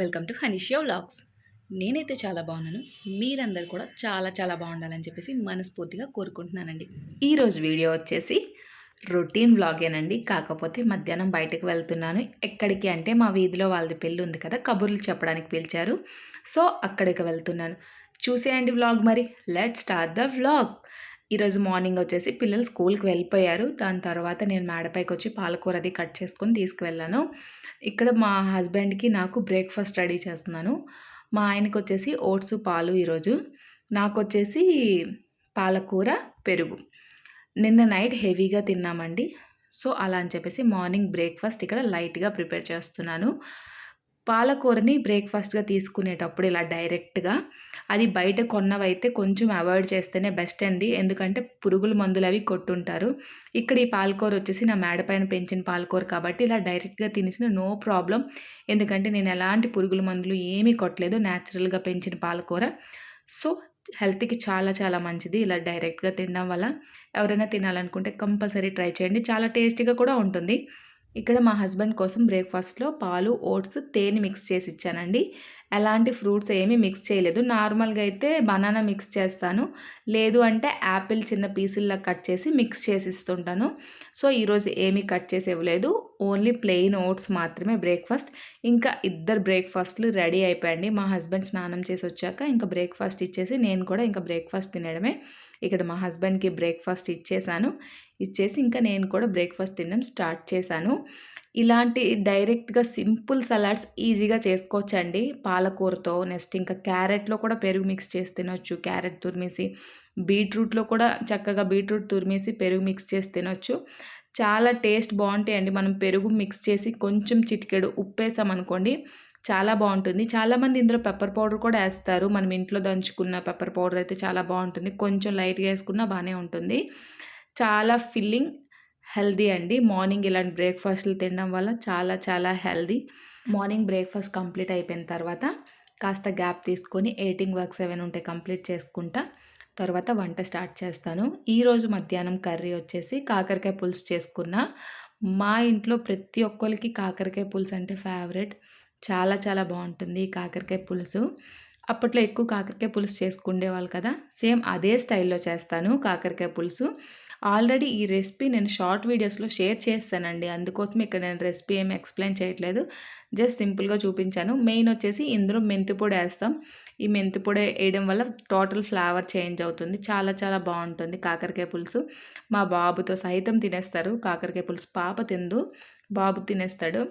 Welcome to హనీషియో vlogs. నేనైతే చాలా బాగున్నాను. మీరందరూ కూడా చాలా చాలా బాగుండాలని చెప్పేసి మనస్ఫూర్తిగా కోరుకుంటున్నానండి. ఈరోజు వీడియో వచ్చేసి రొటీన్ వ్లాగేనండి. కాకపోతే మధ్యాహ్నం బయటకు వెళ్తున్నాను. ఎక్కడికి అంటే మా వీధిలో వాళ్ళది పెళ్ళి ఉంది కదా కబుర్లు చెప్పడానికి పిలిచారు. సో అక్కడికి వెళ్తున్నాను. చూసేయండి వ్లాగ్ మరి. Let start the vlog. ఈరోజు మార్నింగ్ వచ్చేసి పిల్లలు స్కూల్కి వెళ్ళిపోయారు. దాని తర్వాత నేను మేడపైకి వచ్చి పాలకూర అది కట్ చేసుకొని తీసుకువెళ్ళాను. ఇక్కడ మా హస్బెండ్కి నాకు బ్రేక్ఫాస్ట్ రెడీ చేస్తున్నాను. మా ఆయనకు వచ్చేసి ఓట్స్ పాలు ఈరోజు. నాకు వచ్చేసి పాలకూర పెరుగు. నిన్న నైట్ హెవీగా తిన్నామండి. సో అలా అని చెప్పేసి మార్నింగ్ బ్రేక్ఫాస్ట్ ఇక్కడ లైట్గా ప్రిపేర్ చేస్తున్నాను. పాలకూరని బ్రేక్ఫాస్ట్గా తీసుకునేటప్పుడు ఇలా డైరెక్ట్గా అది బయట కొన్నవైతే కొంచెం అవాయిడ్ చేస్తేనే బెస్ట్ అండి. ఎందుకంటే పురుగుల మందులు అవి కొట్టుంటారు. ఇక్కడ ఈ పాలకూర వచ్చేసి నా మేడ పైన పెంచిన పాలకూర కాబట్టి ఇలా డైరెక్ట్గా తినేసిన నో ప్రాబ్లం. ఎందుకంటే నేను ఎలాంటి పురుగుల మందులు ఏమీ కొట్టలేదు. న్యాచురల్గా పెంచిన పాలకూర. సో హెల్త్కి చాలా చాలా మంచిది ఇలా డైరెక్ట్గా తినడం వల్ల. ఎవరైనా తినాలనుకుంటే కంపల్సరీ ట్రై చేయండి. చాలా టేస్టీగా కూడా ఉంటుంది. ఇక్కడ మా హస్బెండ్ కోసం బ్రేక్ఫాస్ట్లో పాలు ఓట్స్ తేనె మిక్స్ చేసి ఇచ్చానండి. ఎలాంటి ఫ్రూట్స్ ఏమీ మిక్స్ చేయలేదు. నార్మల్గా అయితే బనానా మిక్స్ చేస్తాను. లేదు అంటే యాపిల్ చిన్న పీసుల్లా కట్ చేసి మిక్స్ చేసి ఇస్తుంటాను. సో ఈరోజు ఏమీ కట్ చేసి ఇవ్వలేదు. ఓన్లీ ప్లెయిన్ ఓట్స్ మాత్రమే బ్రేక్ఫాస్ట్. ఇంకా ఇద్దరు బ్రేక్ఫాస్ట్లు రెడీ అయిపోయండి మా హస్బెండ్ స్నానం చేసి వచ్చాక ఇంకా బ్రేక్ఫాస్ట్ ఇచ్చేసి నేను కూడా ఇంకా బ్రేక్ఫాస్ట్ తినడమే ఇక్కడ మా హస్బెండ్కి బ్రేక్ఫాస్ట్ ఇచ్చేసాను. ఇచ్చేసి ఇంకా నేను కూడా బ్రేక్ఫాస్ట్ తినడం స్టార్ట్ చేశాను. ఇలాంటి డైరెక్ట్గా సింపుల్ సలాడ్స్ ఈజీగా చేసుకోవచ్చండి. పాలకూరతో నెక్స్ట్ ఇంకా క్యారెట్లో కూడా పెరుగు మిక్స్ చేసి తినొచ్చు. క్యారెట్ తురిమేసి బీట్రూట్లో కూడా చక్కగా బీట్రూట్ తురిమేసి పెరుగు మిక్స్ చేసి తినొచ్చు. చాలా టేస్ట్ బాగుంటాయండి. మనం పెరుగు మిక్స్ చేసి కొంచెం చిటికెడు ఉప్పేసామనుకోండి చాలా బాగుంటుంది. చాలామంది ఇందులో పెప్పర్ పౌడర్ కూడా వేస్తారు. మనం ఇంట్లో దంచుకున్న పెప్పర్ పౌడర్ అయితే చాలా బాగుంటుంది. కొంచెం లైట్గా వేసుకున్నా బాగానే ఉంటుంది. చాలా ఫిల్లింగ్ హెల్దీ అండి. మార్నింగ్ ఇలాంటి బ్రేక్ఫాస్ట్లు తినడం వల్ల చాలా చాలా హెల్దీ. మార్నింగ్ బ్రేక్ఫాస్ట్ కంప్లీట్ అయిపోయిన తర్వాత కాస్త గ్యాప్ తీసుకొని ఎయిటింగ్ వర్క్స్ ఏమైనా ఉంటే కంప్లీట్ చేసుకుంటా తర్వాత వంట స్టార్ట్ చేస్తాను. ఈరోజు మధ్యాహ్నం కర్రీ వచ్చేసి కాకరకాయ పులుసు చేసుకున్న. మా ఇంట్లో ప్రతి ఒక్కరికి కాకరకాయ పులుసు అంటే ఫేవరెట్. చాలా చాలా బాగుంటుంది కాకరకాయ పులుసు. అప్పట్లో ఎక్కువ కాకరకాయ పులుసు చేసుకుండేవాళ్ళు కదా. సేమ్ అదే స్టైల్లో చేస్తాను కాకరకాయ పులుసు. ఆల్రెడీ ఈ రెసిపీ నేను షార్ట్ వీడియోస్లో షేర్ చేస్తానండి. అందుకోసం ఇక్కడ నేను రెసిపీ ఏమి ఎక్స్ప్లెయిన్ చేయట్లేదు. జస్ట్ సింపుల్గా చూపించాను. మెయిన్ వచ్చేసి ఇందులో మెంతిపొడి వేస్తాం. ఈ మెంతిపొడి వేయడం వల్ల టోటల్ ఫ్లేవర్ చేంజ్ అవుతుంది. చాలా చాలా బాగుంటుంది కాకరకాయ పులుసు. మా బాబుతో సహితం తినేస్తారు. కాకరకాయ పులుసు పాప తిందు. బాబు తినేస్తాడు.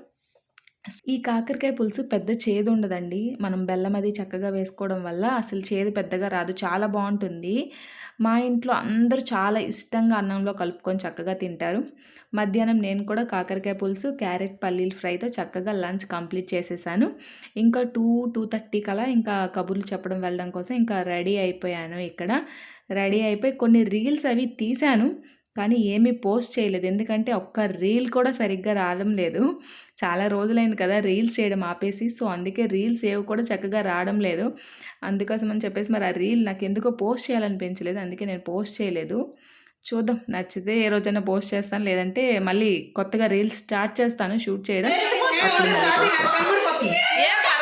ఈ కాకరకాయ పులుసు పెద్ద చేదు ఉండదండి మనం బెల్లం అది చక్కగా వేసుకోవడం వల్ల అసలు చేదు పెద్దగా రాదు. చాలా బాగుంటుంది. మా ఇంట్లో అందరూ చాలా ఇష్టంగా అన్నంలో కలుపుకొని చక్కగా తింటారు. మధ్యాహ్నం నేను కూడా కాకరకాయ పులుసు క్యారెట్ పల్లీలు ఫ్రైతో చక్కగా లంచ్ కంప్లీట్ చేసేసాను. ఇంకా టూ టూ థర్టీ కలా ఇంకా కబుర్లు చెప్పడం వెళ్ళడం కోసం ఇంకా రెడీ అయిపోయాను ఇక్కడ. రెడీ అయిపోయి కొన్ని రీల్స్ అవి తీశాను. కానీ ఏమీ పోస్ట్ చేయలేదు ఎందుకంటే ఒక్క రీల్ కూడా సరిగ్గా రావడం లేదు చాలా రోజులైంది కదా రీల్స్ చేయడం ఆపేసి సో అందుకే రీల్స్ ఏవి కూడా చక్కగా రావడం లేదు అందుకోసం అని చెప్పేసి మరి ఆ రీల్ నాకు ఎందుకో పోస్ట్ చేయాలనిపించలేదు అందుకే నేను పోస్ట్ చేయలేదు చూద్దాం నచ్చితే ఏ రోజైనా పోస్ట్ చేస్తాను లేదంటే మళ్ళీ కొత్తగా రీల్స్ స్టార్ట్ చేస్తాను షూట్ చేయడం అప్పుడు మళ్ళీ పోస్ట్ చేస్తాను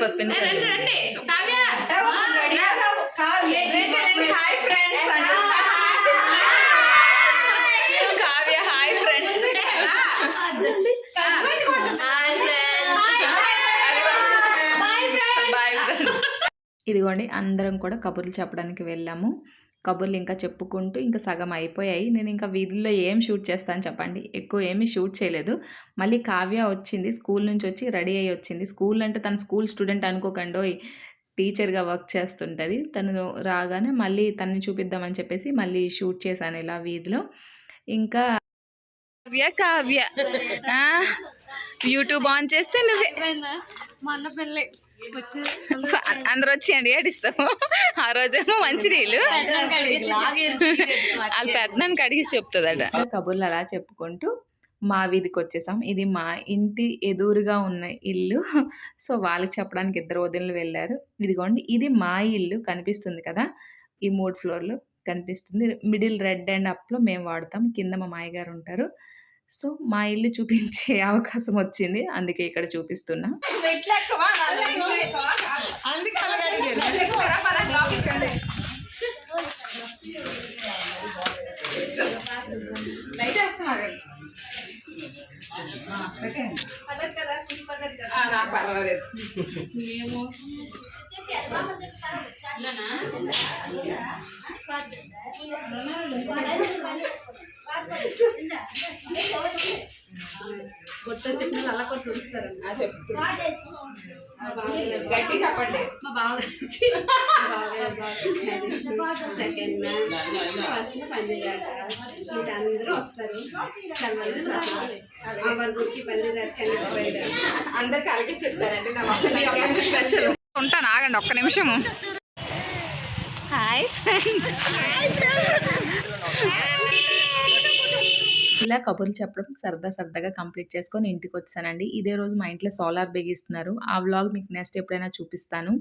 సరిపోదు పిన్ కావ్య. హాయ్ ఫ్రెండ్స్ ఇదిగోండి అందరం కూడా కబుర్లు చెప్పడానికి వెళ్ళాము. కబుర్లు ఇంకా చెప్పుకుంటూ ఇంకా సగం అయిపోయాయి. నేను ఇంకా వీధుల్లో ఏం షూట్ చేస్తాను చెప్పండి. ఎక్కువ ఏమీ షూట్ చేయలేదు. మళ్ళీ కావ్య వచ్చింది స్కూల్ నుంచి వచ్చి రెడీ అయ్యి వచ్చింది. స్కూల్ అంటే తన స్కూల్ స్టూడెంట్ అనుకోకండి టీచర్గా వర్క్ చేస్తుంటుంది. తను రాగానే మళ్ళీ తనని చూపిద్దామని చెప్పేసి మళ్ళీ షూట్ చేశాను ఇలా వీధిలో. ఇంకా కావ్య కావ్య. యూట్యూబ్ ఆన్ చేస్తే నువ్వే. మొన్న పెళ్ళి. అందరూ వచ్చేయండి ఏడిస్తాము. ఆ రోజేమో మంచి నీళ్ళు. వాళ్ళ పెద్దనానికి అడిగి చెప్తుందట. కబుర్లు అలా చెప్పుకుంటూ మా వీధికి వచ్చేసాం. ఇది మా ఇంటి ఎదురుగా ఉన్న ఇల్లు. సో వాళ్ళకి చెప్పడానికి ఇద్దరు వదినలు వెళ్ళారు. ఇదిగోండి ఇది మా ఇల్లు. కనిపిస్తుంది కదా? ఈ మూడు ఫ్లోర్లు కనిపిస్తుంది. మిడిల్ రెడ్ అండ్ అప్లో మేము వాడతాం. కింద మా మాయగారు ఉంటారు. సో మా ఇల్లు చూపించే అవకాశం వచ్చింది. అందుకే ఇక్కడ చూపిస్తున్నా. పర్వాలేదు కొట్టు చెప్పిన అలా కొట్టు తుడుస్తారు గట్టి చెప్పండి. మా సెకండ్ ఫస్ట్ అందరూ వస్తారు గురించి అలాగే చెప్తారండి నా స్పెషల్. ఉంటాను ఆగండి ఒక్క నిమిషము. హాయ్ ఇలా కబుర్లు చెప్పడం సరదా సరదాగా కంప్లీట్ చేసుకొని ఇంటికి వచ్చానండి. ఇదే రోజు మా ఇంట్లో సోలార్ బిగిస్తున్నారు. ఆ వ్లాగ్ మీకు నెక్స్ట్ ఎప్పుడైనా చూపిస్తాను.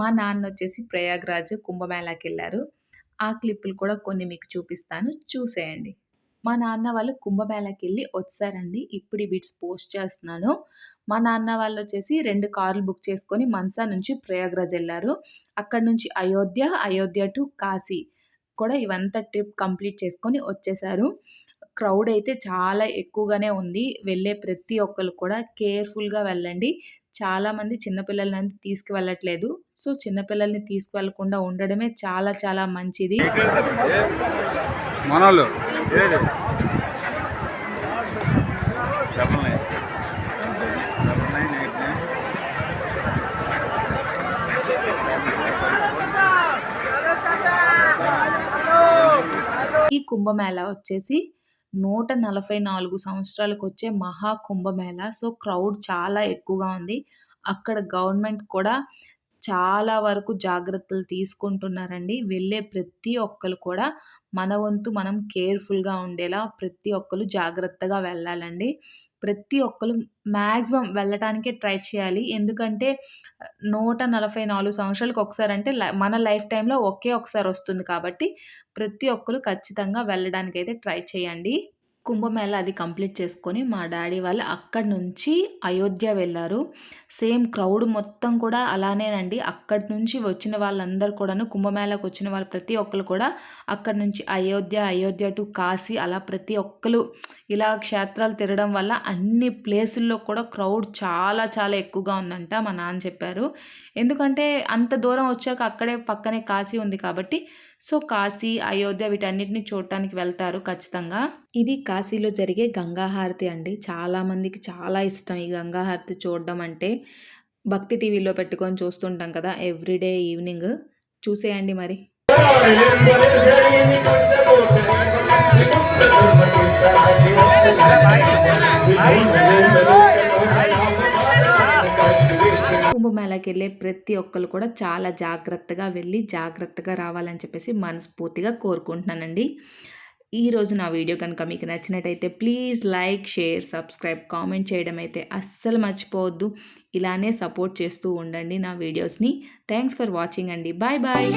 మా నాన్న వచ్చేసి ప్రయాగ్రాజ్ కుంభమేళాకి వెళ్ళారు. ఆ క్లిప్పులు కూడా కొన్ని మీకు చూపిస్తాను. చూసేయండి. మా నాన్న వాళ్ళు కుంభమేళాకి వెళ్ళి వచ్చారండి. ఇప్పుడు ఈ బిట్స్ పోస్ట్ చేస్తున్నాను. మా నాన్న వాళ్ళు వచ్చేసి రెండు కార్లు బుక్ చేసుకొని మన్సా నుంచి ప్రయాగ్రాజ్ వెళ్ళారు. అక్కడ నుంచి అయోధ్య అయోధ్య టు కాశీ కూడా ఇవంతా ట్రిప్ కంప్లీట్ చేసుకొని వచ్చేసారు. క్రౌడ్ అయితే చాలా ఎక్కువగానే ఉంది. వెళ్ళే ప్రతి ఒక్కరు కూడా కేర్ఫుల్గా వెళ్ళండి. చాలామంది చిన్నపిల్లలని తీసుకువెళ్ళట్లేదు. సో చిన్నపిల్లల్ని తీసుకువెళ్ళకుండా ఉండడమే చాలా చాలా మంచిది. ఈ కుంభమేళ వచ్చేసి నూట నలభై నాలుగు సంవత్సరాలకు వచ్చే మహా కుంభమేళ సో క్రౌడ్ చాలా ఎక్కువగా ఉంది. అక్కడ గవర్నమెంట్ కూడా చాలా వరకు జాగ్రత్తలు తీసుకుంటున్నారండి. వెళ్ళే ప్రతి ఒక్కరు కూడా మన వంతు మనం కేర్ఫుల్గా ఉండేలా ప్రతి ఒక్కరు జాగ్రత్తగా వెళ్ళాలండి. ప్రతి ఒక్కరు మ్యాక్సిమం వెళ్ళటానికే ట్రై చేయాలి. ఎందుకంటే నూట నలభై నాలుగు సంవత్సరాలకు ఒకసారి అంటే లై- మన లైఫ్ టైంలో ఒకే ఒకసారి వస్తుంది కాబట్టి ప్రతి ఒక్కరు ఖచ్చితంగా వెళ్ళడానికి అయితే ట్రై చేయండి. కుంభమేళ అది కంప్లీట్ చేసుకొని మా డాడీ వాళ్ళు అక్కడి నుంచి అయోధ్య వెళ్ళారు. సేమ్ క్రౌడ్ మొత్తం కూడా అలానేనండి. అక్కడి నుంచి వచ్చిన వాళ్ళందరూ కూడాను కుంభమేళకు వచ్చిన వాళ్ళు ప్రతి ఒక్కరు కూడా అక్కడి నుంచి అయోధ్య అయోధ్య టు కాశీ అలా ప్రతి ఒక్కరు ఇలా క్షేత్రాలు తిరగడం వల్ల అన్ని ప్లేసుల్లో కూడా క్రౌడ్ చాలా చాలా ఎక్కువగా ఉందంట మా నాన్న చెప్పారు. ఎందుకంటే అంత దూరం వచ్చాక అక్కడే పక్కనే కాశీ ఉంది కాబట్టి సో కాశీ అయోధ్య వీటన్నిటిని చూడటానికి వెళ్తారు ఖచ్చితంగా. ఇది కాశీలో జరిగే గంగాహారతి అండి. చాలామందికి చాలా ఇష్టం ఈ గంగాహారతి చూడడం అంటే. భక్తి టీవీలో పెట్టుకొని చూస్తుంటాం కదా ఎవ్రీడే ఈవినింగ్. చూసేయండి మరి. కుంభమేళాకి వెళ్ళే ప్రతి ఒక్కరు కూడా చాలా జాగ్రత్తగా వెళ్ళి జాగ్రత్తగా రావాలని చెప్పేసి మనస్ఫూర్తిగా కోరుకుంటున్నానండి. ఈరోజు నా వీడియో కనుక మీకు నచ్చినట్టయితే please like share subscribe comment చేయడం అయితే అస్సలు మర్చిపోవద్దు. ఇలానే సపోర్ట్ చేస్తూ ఉండండి నా వీడియోస్ని. థ్యాంక్స్ ఫర్ వాచింగ్ అండి. Bye bye.